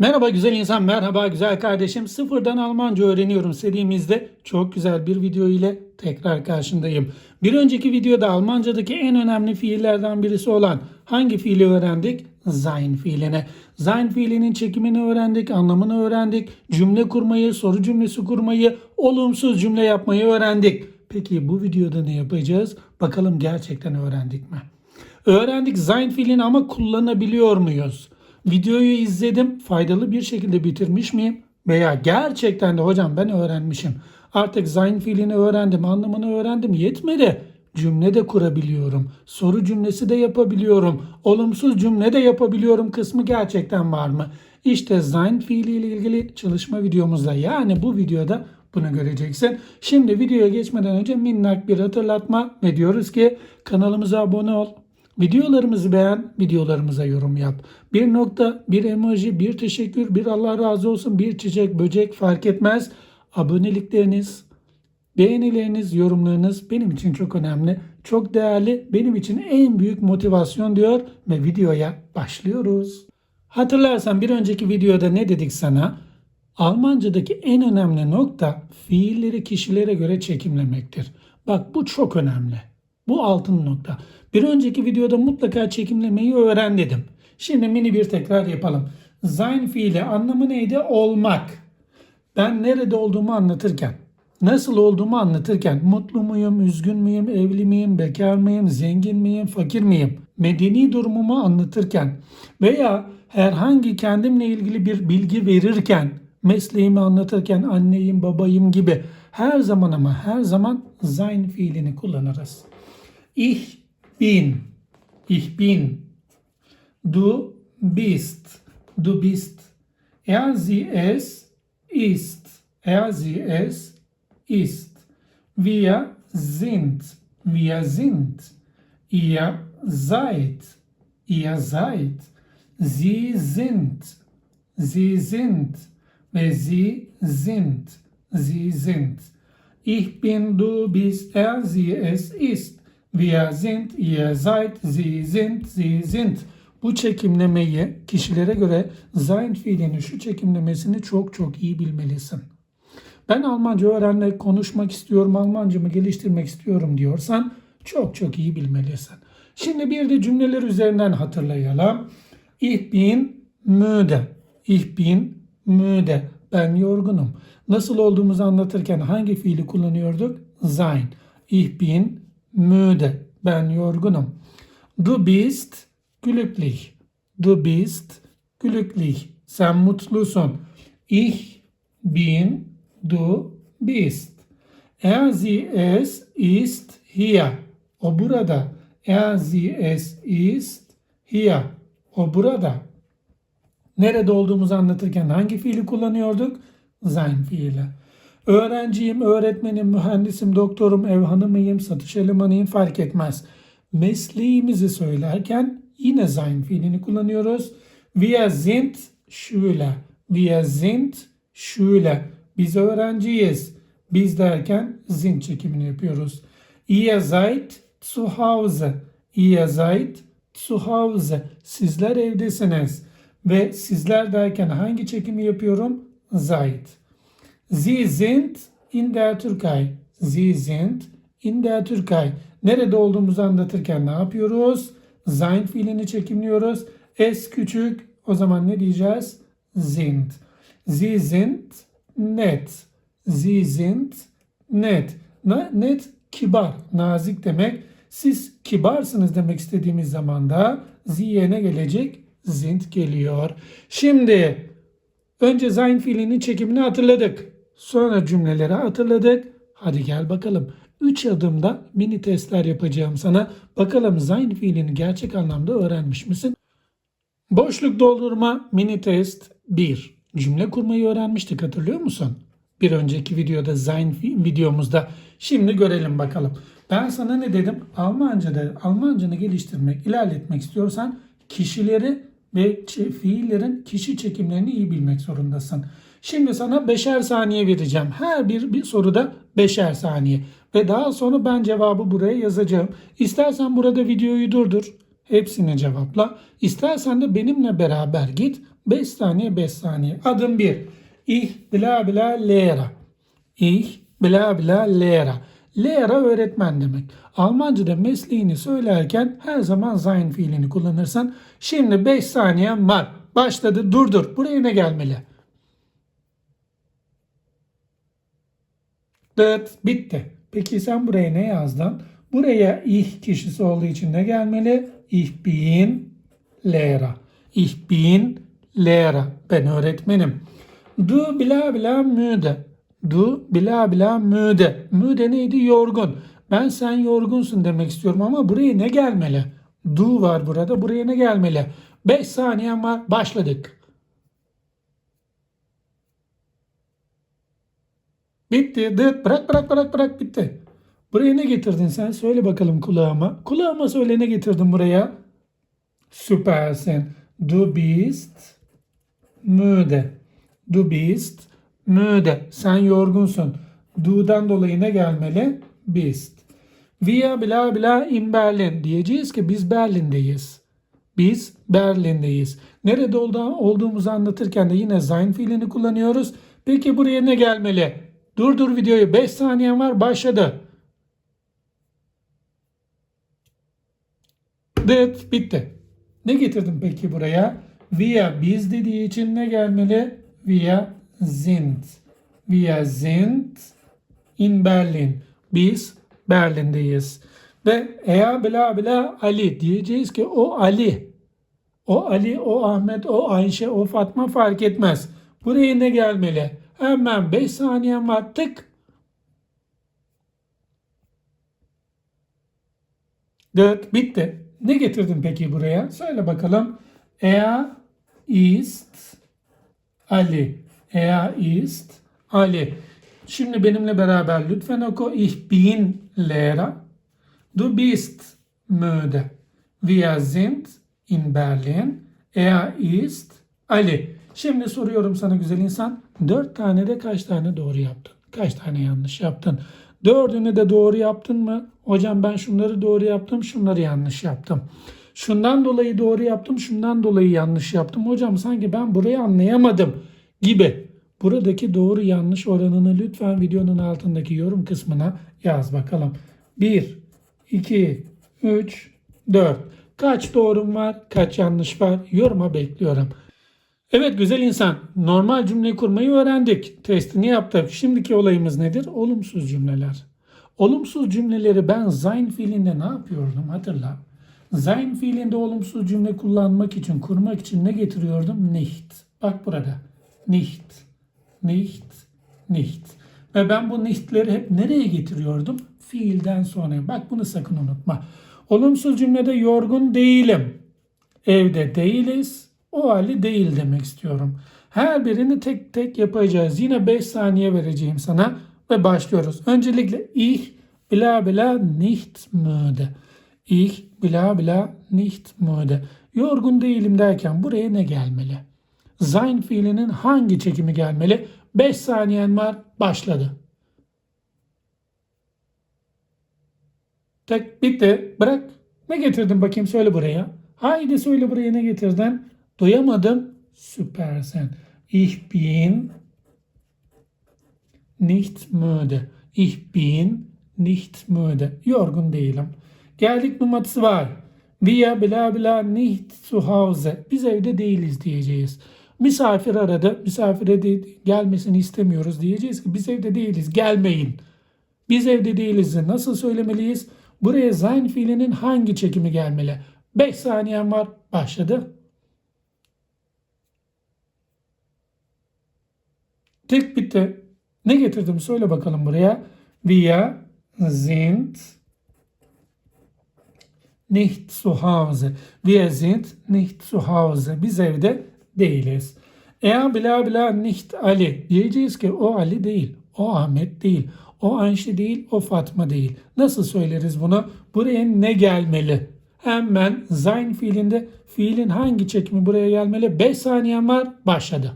Merhaba güzel insan, merhaba güzel kardeşim. Sıfırdan Almanca öğreniyorum serimizde çok güzel bir video ile tekrar karşındayım. Bir önceki videoda Almancadaki en önemli fiillerden birisi olan hangi fiili öğrendik? Sein fiilini. Sein fiilinin çekimini öğrendik, anlamını öğrendik, cümle kurmayı, soru cümlesi kurmayı, olumsuz cümle yapmayı öğrendik. Peki bu videoda ne yapacağız? Bakalım gerçekten öğrendik mi? Öğrendik Sein fiilini ama kullanabiliyor muyuz? Videoyu izledim, faydalı bir şekilde bitirmiş miyim? Veya gerçekten de hocam ben öğrenmişim. Artık Sein fiilini öğrendim, anlamını öğrendim, yetmedi. Cümle de kurabiliyorum. Soru cümlesi de yapabiliyorum. Olumsuz cümle de yapabiliyorum kısmı gerçekten var mı? İşte Sein fiili ile ilgili çalışma videomuzda yani bu videoda bunu göreceksin. Şimdi videoya geçmeden önce minnak bir hatırlatma ve diyoruz ki kanalımıza abone ol. Videolarımızı beğen, videolarımıza yorum yap. Bir nokta, bir emoji, bir teşekkür, bir Allah razı olsun, bir çiçek, böcek fark etmez. Abonelikleriniz, beğenileriniz, yorumlarınız benim için çok önemli, çok değerli, benim için en büyük motivasyon diyor ve videoya başlıyoruz. Hatırlarsan bir önceki videoda ne dedik sana? Almancadaki en önemli nokta fiilleri kişilere göre çekimlemektir. Bak bu çok önemli. Bu altın nokta. Bir önceki videoda mutlaka çekimlemeyi öğren dedim. Şimdi mini bir tekrar yapalım. Sein fiili anlamı neydi? Olmak. Ben nerede olduğumu anlatırken, nasıl olduğumu anlatırken, mutlu muyum, üzgün müyüm, evli miyim, bekar mıyım, zengin miyim, fakir miyim, medeni durumumu anlatırken veya herhangi kendimle ilgili bir bilgi verirken, mesleğimi anlatırken anneyim, babayım gibi her zaman ama her zaman sein fiilini kullanırız. Ich bin, ich bin, du bist, du bist, er, sie, es ist, er, sie, es ist, wir sind, wir sind, ihr seid, ihr seid, sie sind, sie sind. Ve sie sind, sie sind. Ich bin, du bist, er, sie, es ist. Wir sind, ihr seid, sie sind, sie sind. Bu çekimlemeyi kişilere göre sein fiilinin şu çekimlemesini çok çok iyi bilmelisin. Ben Almanca öğrenmek, konuşmak istiyorum, Almancamı geliştirmek istiyorum diyorsan çok çok iyi bilmelisin. Şimdi bir de cümleler üzerinden hatırlayalım. Ich bin müde. Ich bin müde. Ben yorgunum. Nasıl olduğumuzu anlatırken hangi fiili kullanıyorduk? Sein. Ich bin müde. Ben yorgunum. Du bist glücklich. Du bist glücklich. Sen mutlusun. Ich bin, du bist. Er, sie, es ist hier. O burada. Er, sie, es ist hier. O burada. Nerede olduğumuzu anlatırken hangi fiili kullanıyorduk? Sein fiili. Öğrenciyim, öğretmenim, mühendisim, doktorum, ev hanımıyım, satış elemanıyım fark etmez. Mesleğimizi söylerken yine sein fiilini kullanıyoruz. Wir sind Schüler. Wir sind Schüler. Biz öğrenciyiz. Biz derken sind çekimini yapıyoruz. Ihr seid zu Hause. Ihr seid zu Hause. Sizler evdesiniz. Ve sizler derken hangi çekimi yapıyorum? Seid. Sie sind in der Türkei. Sie sind in der Türkei. Nerede olduğumuzu anlatırken ne yapıyoruz? Sein fiilini çekimliyoruz. Es küçük. O zaman ne diyeceğiz? Sind. Sie sind net. Sie sind net. Na- Net kibar, nazik demek. Siz kibarsınız demek istediğimiz zaman da Sie ne gelecek? Sind geliyor. Şimdi Önce sein fiilinin çekimini hatırladık. Sonra cümleleri hatırladık. Hadi gel bakalım. 3 adımda mini testler yapacağım sana. Bakalım sein fiilini gerçek anlamda öğrenmiş misin? Boşluk doldurma mini test 1. Cümle kurmayı öğrenmiştik hatırlıyor musun? Bir önceki videoda sein videomuzda. Şimdi görelim bakalım. Ben sana ne dedim? Almanca'da Almancanı geliştirmek, ilerletmek istiyorsan kişileri ve fiillerin kişi çekimlerini iyi bilmek zorundasın. Şimdi sana beşer saniye vereceğim. Her bir, bir soruda beşer saniye. Ve daha sonra ben cevabı buraya yazacağım. İstersen burada videoyu durdur. Hepsini cevapla. İstersen de benimle beraber git. 5 saniye 5 saniye. Adım 1. Ich bla bla lehrer. Ich bla bla lehrer. Lehrer öğretmen demek. Almanca'da mesleğini söylerken her zaman sein fiilini kullanırsan. Şimdi 5 saniyen var. Başladı. Dur dur. Buraya ne gelmeli? Dıt. Bitti. Peki sen buraya ne yazdın? Buraya ich kişisi olduğu için ne gelmeli? Ich bin Lehrer. Ich bin Lehrer. Ben öğretmenim. Du bla bla müde. Du bla bla müde. Müde neydi? Yorgun. Ben sen yorgunsun demek istiyorum ama buraya ne gelmeli? Du var burada. Buraya ne gelmeli? 5 saniyen var. Başladık. Bitti. Dıt. Bırak bırak bırak bırak. Bitti. Buraya ne getirdin sen? Söyle bakalım kulağıma. Kulağıma söyle ne getirdin buraya? Süpersin. Du bist müde. Du bist müde. Sen yorgunsun. Du'dan dolayı ne gelmeli? Bist. Wir bla bla in Berlin. Diyeceğiz ki biz Berlin'deyiz. Biz Berlin'deyiz. Nerede oldu- olduğumuzu anlatırken de yine sein fiilini kullanıyoruz. Peki buraya ne gelmeli? Durdur videoyu. 5 saniyen var. Başladı. Dıt bitti. Ne getirdim peki buraya? Wir biz dediği için ne gelmeli? Wir sind. Wir sind in Berlin. Biz Berlin'deyiz. Ve eya bla bla Ali diyeceğiz ki o Ali. O Ali, o Ahmet, o Ayşe, o Fatma fark etmez. Buraya ne gelmeli? Hemen 5 saniyen var. Tık. Dıt bitti. Ne getirdin peki buraya? Söyle bakalım. Er ist Ali. Er ist Ali. Şimdi benimle beraber lütfen oku. Ich bin Lehrer. Du bist müde. Wir sind in Berlin. Er ist Ali. Şimdi soruyorum sana güzel insan. Dört tane de kaç tane doğru yaptın? Kaç tane yanlış yaptın? Dördünü de doğru yaptın mı? Hocam ben şunları doğru yaptım, şunları yanlış yaptım. Şundan dolayı doğru yaptım, şundan dolayı yanlış yaptım. Hocam sanki ben burayı anlayamadım gibi. Buradaki doğru yanlış oranını lütfen videonun altındaki yorum kısmına yaz bakalım. 1, 2, 3, 4. Kaç doğrum var, kaç yanlış var? Yoruma bekliyorum. Evet güzel insan. Normal cümle kurmayı öğrendik. Testini yaptık. Şimdiki olayımız nedir? Olumsuz cümleler. Olumsuz cümleleri ben sein fiilinde ne yapıyordum hatırla. Sein fiilinde olumsuz cümle kullanmak için, kurmak için ne getiriyordum? Nicht. Bak burada. Nicht. Nicht. Nicht. Ve ben bu nicht'leri hep nereye getiriyordum? Fiilden sonra. Bak bunu sakın unutma. Olumsuz cümlede yorgun değilim. Evde değiliz. O hali değil demek istiyorum. Her birini tek tek yapacağız. Yine 5 saniye vereceğim sana ve başlıyoruz. Öncelikle ich bla bla nicht müde. Ich bla bla nicht müde. Yorgun değilim derken buraya ne gelmeli? Sein fiilinin hangi çekimi gelmeli? 5 saniyen var. Başladı. Tek bitti. Bırak. Ne getirdin bakayım söyle buraya. Haydi söyle buraya ne getirdin? Duyamadım. Süpersin. Ich bin nicht müde. Ich bin nicht müde. Yorgun değilim. Geldik Nummer 2. Wir bla nicht zu Hause. Biz evde değiliz diyeceğiz. Misafir aradı. Misafire de gelmesini istemiyoruz diyeceğiz ki biz evde değiliz. Gelmeyin. Biz evde değiliz. Nasıl söylemeliyiz? Buraya sein fiilinin hangi çekimi gelmeli? 5 saniyen var. Başladı. Tek bitti. Ne getirdim söyle bakalım buraya. Wir sind nicht zu Hause. Wir sind nicht zu Hause. Biz evde değiliz. Er bla bla nicht Ali. Diyeceğiz ki o Ali değil. O Ahmet değil. O Ayşe değil. O Fatma değil. Nasıl söyleriz bunu? Buraya ne gelmeli? Hemen sein fiilinde fiilin hangi çekimi buraya gelmeli? 5 saniyen var. Başladı.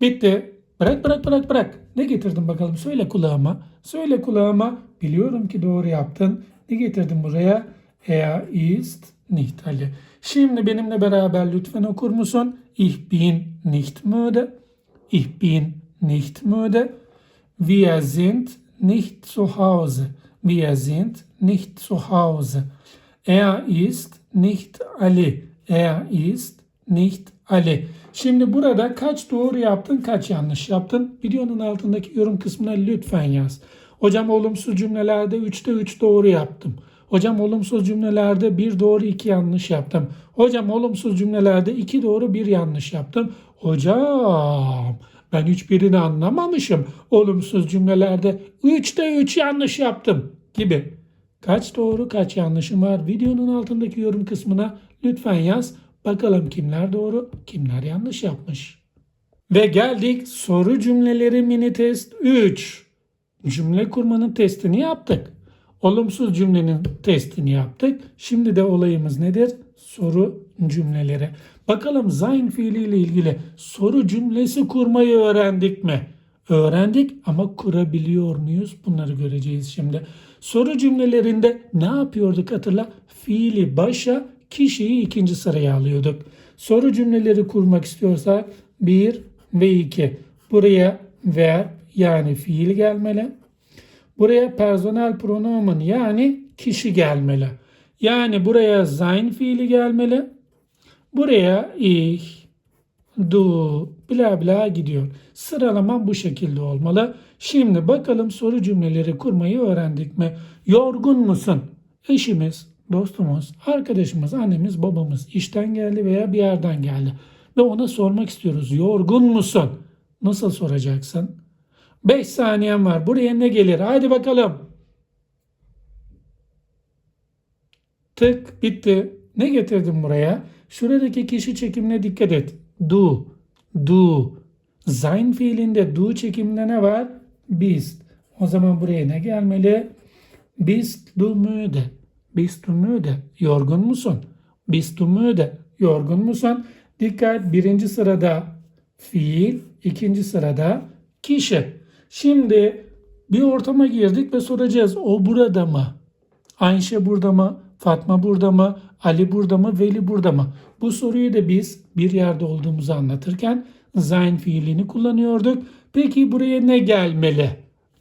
Bitti. Bırak bırak bırak bırak. Ne getirdin bakalım? Söyle kulağıma. Söyle kulağıma. Biliyorum ki doğru yaptın. Ne getirdin buraya? Er ist nicht alle. Şimdi benimle beraber lütfen okur musun? Ich bin nicht müde. Ich bin nicht müde. Wir sind nicht zu Hause. Wir sind nicht zu Hause. Er ist nicht Ali. Er ist nicht Ali. Şimdi burada kaç doğru yaptın, kaç yanlış yaptın? Videonun altındaki yorum kısmına lütfen yaz. Hocam olumsuz cümlelerde 3'te 3 doğru yaptım. Hocam olumsuz cümlelerde 1 doğru 2 yanlış yaptım. Hocam olumsuz cümlelerde 2 doğru 1 yanlış yaptım. Hocam ben hiçbirini anlamamışım. Olumsuz cümlelerde 3'te 3 yanlış yaptım gibi. Kaç doğru kaç yanlışım var videonun altındaki yorum kısmına lütfen yaz. Bakalım kimler doğru kimler yanlış yapmış. Ve geldik soru cümleleri mini test 3. Cümle kurmanın testini yaptık. Olumsuz cümlenin testini yaptık. Şimdi de olayımız nedir? Soru cümleleri. Bakalım sein fiiliyle ilgili soru cümlesi kurmayı öğrendik mi? Öğrendik ama kurabiliyor muyuz? Bunları göreceğiz şimdi. Soru cümlelerinde ne yapıyorduk hatırla? Fiili başa, kişiyi ikinci sıraya alıyorduk. Soru cümleleri kurmak istiyorsak 1 ve 2. Buraya verb yani fiil gelmeli. Buraya personel pronomen yani kişi gelmeli. Yani buraya sein fiili gelmeli. Buraya ich, du, bla bla gidiyor. Sıralamam bu şekilde olmalı. Şimdi bakalım soru cümleleri kurmayı öğrendik mi? Yorgun musun? Eşimiz, dostumuz, arkadaşımız, annemiz, babamız işten geldi veya bir yerden geldi. Ve ona sormak istiyoruz. Yorgun musun? Nasıl soracaksın? 5 saniyen var. Buraya ne gelir? Haydi bakalım. Tık bitti. Ne getirdim buraya? Şuradaki kişi çekimine dikkat et. Du, du. Sein fiilinde du çekiminde ne var? Bist. O zaman buraya ne gelmeli? Bist du müde? Bist müde? Yorgun musun? Bist müde? Yorgun musun? Dikkat birinci sırada fiil, ikinci sırada kişi. Şimdi bir ortama girdik ve soracağız o burada mı? Ayşe burada mı? Fatma burada mı? Ali burada mı? Veli burada mı? Bu soruyu da biz bir yerde olduğumuzu anlatırken sein fiilini kullanıyorduk. Peki buraya ne gelmeli?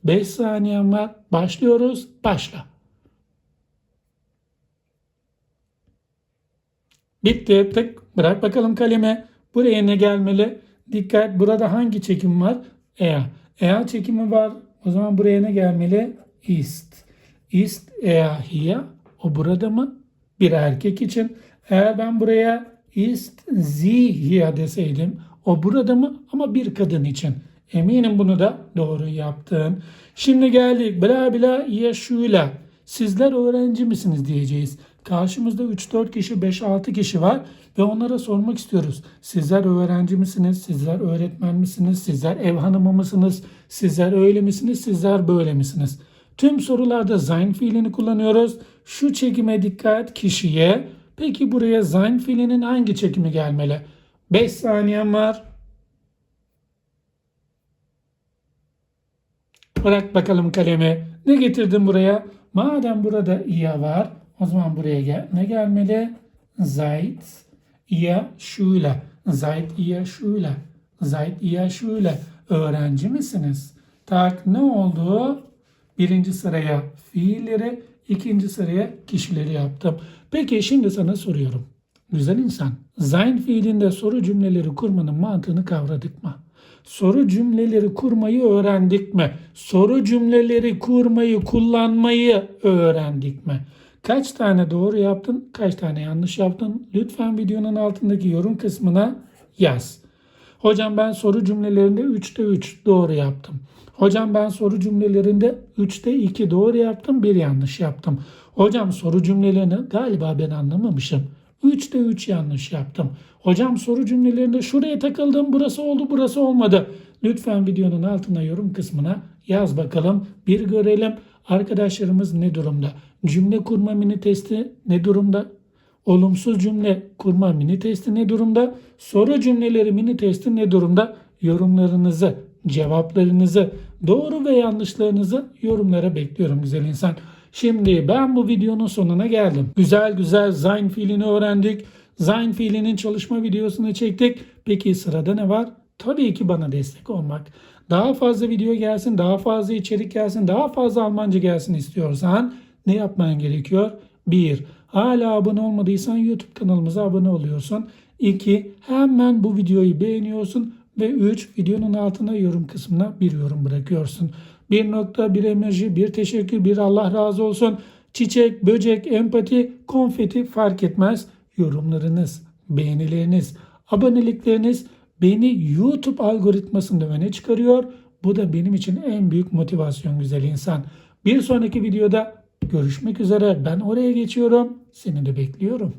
5 saniyen var. Başlıyoruz. Başla. Bitti. Tık. Bırak bakalım kaleme. Buraya ne gelmeli? Dikkat. Burada hangi çekim var? Eğer. Eğer çekimi var. O zaman buraya ne gelmeli? Ist. Ist er hier? O burada mı? Bir erkek için. Eğer ben buraya ist sie hier deseydim o burada mı? Ama bir kadın için. Eminim bunu da doğru yaptın. Şimdi geldik. Bla bla yaşuyla. Sizler öğrenci misiniz diyeceğiz. Karşımızda 3-4 kişi, 5-6 kişi var ve onlara sormak istiyoruz. Sizler öğrenci misiniz? Sizler öğretmen misiniz? Sizler ev hanımı mısınız? Sizler öyle misiniz? Sizler böyle misiniz? Tüm sorularda sein fiilini kullanıyoruz. Şu çekime dikkat kişiye. Peki buraya sein fiilinin hangi çekimi gelmeli? 5 saniyem var. Bırak bakalım kalemi. Ne getirdin buraya? Madem burada iya var, o zaman buraya gel. Ne gelmeli? Seid ihr Schüler. Seid ihr Schüler. Seid ihr Schüler. Öğrenci misiniz? Tak ne oldu? Birinci sıraya fiilleri, ikinci sıraya kişileri yaptım. Peki şimdi sana soruyorum. Güzel insan. Sein fiilinde soru cümleleri kurmanın mantığını kavradık mı? Soru cümleleri kurmayı öğrendik mi? Soru cümleleri kurmayı, kullanmayı öğrendik mi? Kaç tane doğru yaptın, kaç tane yanlış yaptın? Lütfen videonun altındaki yorum kısmına yaz. Hocam ben soru cümlelerinde 3'te 3 doğru yaptım. Hocam ben soru cümlelerinde 3'te 2 doğru yaptım, bir yanlış yaptım. Hocam soru cümlelerini galiba ben anlamamışım. 3'te 3 yanlış yaptım. Hocam soru cümlelerinde şuraya takıldım, burası oldu, burası olmadı. Lütfen videonun altına yorum kısmına yaz bakalım. Bir görelim arkadaşlarımız ne durumda? Cümle kurma mini testi ne durumda? Olumsuz cümle kurma mini testi ne durumda? Soru cümleleri mini testi ne durumda? Yorumlarınızı, cevaplarınızı, doğru ve yanlışlarınızı yorumlara bekliyorum güzel insan. Şimdi ben bu videonun sonuna geldim. Güzel güzel Zayn fiilini öğrendik. Zayn fiilinin çalışma videosunu çektik. Peki sırada ne var? Tabii ki bana destek olmak. Daha fazla video gelsin, daha fazla içerik gelsin, daha fazla Almanca gelsin istiyorsan ne yapman gerekiyor? 1. Hala abone olmadıysan YouTube kanalımıza abone oluyorsun. 2. Hemen bu videoyu beğeniyorsun. Ve 3. Videonun altına yorum kısmına bir yorum bırakıyorsun. Bir nokta, bir emoji, bir teşekkür, bir Allah razı olsun. Çiçek, böcek, empati, konfeti fark etmez. Yorumlarınız, beğenileriniz, abonelikleriniz beni YouTube algoritmasında öne çıkarıyor. Bu da benim için en büyük motivasyon güzel insan. Bir sonraki videoda görüşmek üzere. Ben oraya geçiyorum. Seni de bekliyorum.